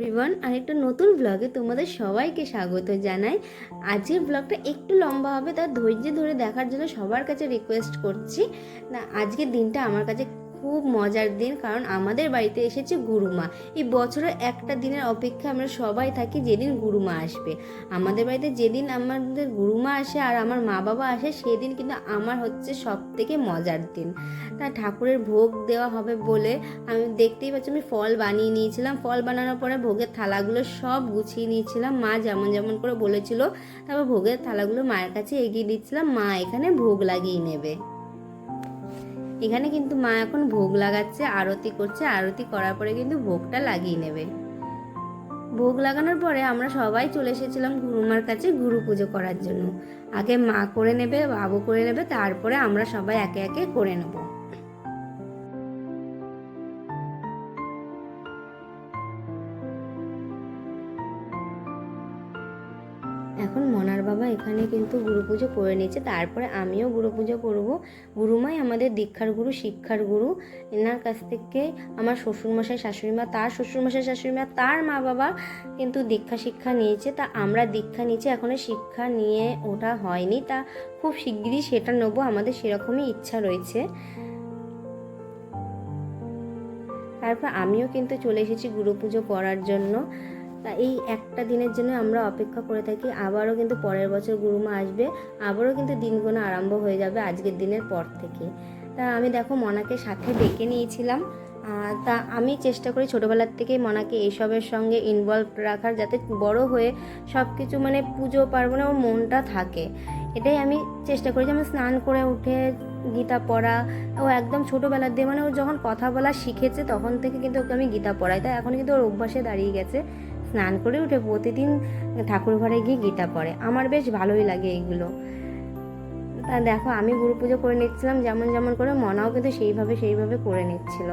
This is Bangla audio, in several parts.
এভরিওয়ান আর একটা নতুন ব্লগে তোমাদের সবাইকে স্বাগত জানাই। আজকের ব্লগটা একটু লম্বা হবে, তার ধৈর্য ধরে দেখার জন্য সবার কাছে রিকোয়েস্ট করছি। না, আজকের দিনটা আমার কাছে খুব মজার দিন, কারণ আমাদের বাড়িতে এসেছে গুরুমা। এই বছরের একটা দিনের অপেক্ষা আমরা সবাই থাকি যেদিন গুরুমা আসবে। আমাদের বাড়িতে যেদিন আমাদের গুরুমা আসে আর আমার মা বাবা আসে, সেদিন কিন্তু আমার হচ্ছে সব থেকে মজার দিন। তা ঠাকুরের ভোগ দেওয়া হবে বলে আমি দেখতেই পাচ্ছি, আমি ফল বানিয়ে নিয়েছিলাম। ফল বানানোর পরে ভোগের থালাগুলো সব গুছিয়ে নিয়েছিলাম। মা যেমন যেমন করে বলেছিল, তারপর ভোগের থালাগুলো মায়ের কাছে এগিয়ে দিচ্ছিলাম। মা এখানে ভোগ লাগিয়ে নেবে। এখানে কিন্তু মা এখন ভোগ লাগাচ্ছে, আরতি করছে, আরতি করার পরে কিন্তু ভোগটা লাগিয়ে নেবে। ভোগ লাগানোর পরে আমরা সবাই চলে এসেছিলাম গুরুমার কাছে গুরু পুজো করার জন্য। আগে মা করে নেবে, বাবু করে নেবে, তারপরে আমরা সবাই একে একে করে নেব। এখন মনার বাবা এখানে কিন্তু গুরু পুজো করে নিয়েছে। তারপরে আমিও গুরু পুজো করব। গুরুমাই আমাদের দীক্ষার গুরু, শিক্ষার গুরু। এনার কাছ থেকে আমার শ্বশুরমশাই, শাশুড়িমা, তার শ্বশুরমশাই, শাশুড়িমা, তার মা বাবা কিন্তু দীক্ষা, শিক্ষা নিয়েছে। তা আমরা দীক্ষা নিয়েছি এখনও শিক্ষা নিয়ে ওটা হয়নি। তা খুব শিগগিরই সেটা নেব, আমাদের সেরকমই ইচ্ছা রয়েছে। তারপর আমিও কিন্তু চলে এসেছি গুরু পুজো করার জন্য। তা এই একটা দিনের জন্য আমরা অপেক্ষা করে থাকি। আবারও কিন্তু পরের বছর গুরুমা আসবে। আবারও কিন্তু দিনগুলো আরম্ভ হয়ে যাবে আজকের দিনের পর থেকে। তা আমি দেখো মনাকে সাথে ডেকে নিয়েছিলাম। তা আমি চেষ্টা করি ছোটোবেলার থেকেই মনাকে এইসবের সঙ্গে ইনভলভ রাখার যাতে বড় হয়ে সব কিছু মানে পুজো পার্বণে ওর মনটা থাকে। এটাই আমি চেষ্টা করি যেমন স্নান করে উঠে গীতা পড়া। ও একদম ছোটোবেলার দিয়ে মানে ও যখন কথা বলা শিখেছে তখন থেকে কিন্তু ওকে আমি গীতা পড়াই। তাই এখন কিন্তু ওর অভ্যাসে দাঁড়িয়ে গেছে। স্নান করে উঠে প্রতিদিন ঠাকুর ঘরে গিয়ে গীতা পড়ে। আমার বেশ ভালোই লাগে এইগুলো। তা দেখো, আমি গুরু পুজো করে নিচ্ছিলাম, যেমন যেমন করে মনাও কিন্তু সেইভাবে সেইভাবে করে নিচ্ছিল।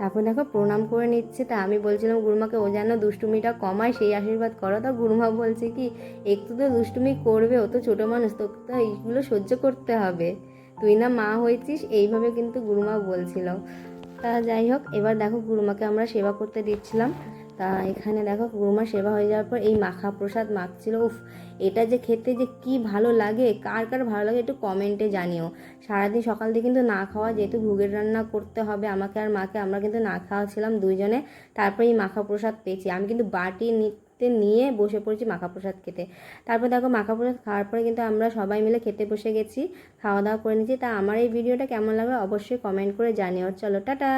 তারপর দেখো প্রণাম করে নিচ্ছে, তা আমি বলছিলাম, গুরুমাকে, ও যেন দুষ্টুমিটা কমায়, সেই আশীর্বাদ করো। তা গুরুমা বলছে কি, একটু তো দুষ্টুমি করবে, ও তো ছোটো মানুষ, তোকে তো এইগুলো সহ্য করতে হবে। তুই না মা হয়েছিস, এইভাবে কিন্তু গুরুমা বলছিল। তা যাই হোক, এবার দেখো গুরুমাকে আমরা সেবা করতে দিচ্ছিলাম। তা এখানে দেখো গুরুমা সেবা হয়ে যাওয়ার পর এই মাখা প্রসাদ মাখছিল। উফ, এটা যে খেতে যে কি ভালো লাগে, কার কার ভালো লাগে একটু কমেন্টে জানিও। সারাদিন সকাল থেকে কিন্তু না খাওয়া, যেহেতু ভুগের রান্না করতে হবে আমাকে আর মাকে, আমরা কিন্তু না খাওয়া ছিলাম দুইজনে। তারপরে এই মাখা প্রসাদ পেয়েছি। আমি কিন্তু বাটি নিতে নিয়ে বসে পড়েছি মাখা প্রসাদ খেতে। তারপর দেখো মাখা প্রসাদ খাওয়ার পরে কিন্তু আমরা সবাই মিলে খেতে বসে গেছি, খাওয়া দাওয়া করে নিয়েছি। তা আমার এই ভিডিওটা কেমন লাগল অবশ্যই কমেন্ট করে জানিও। চলো, টাটা!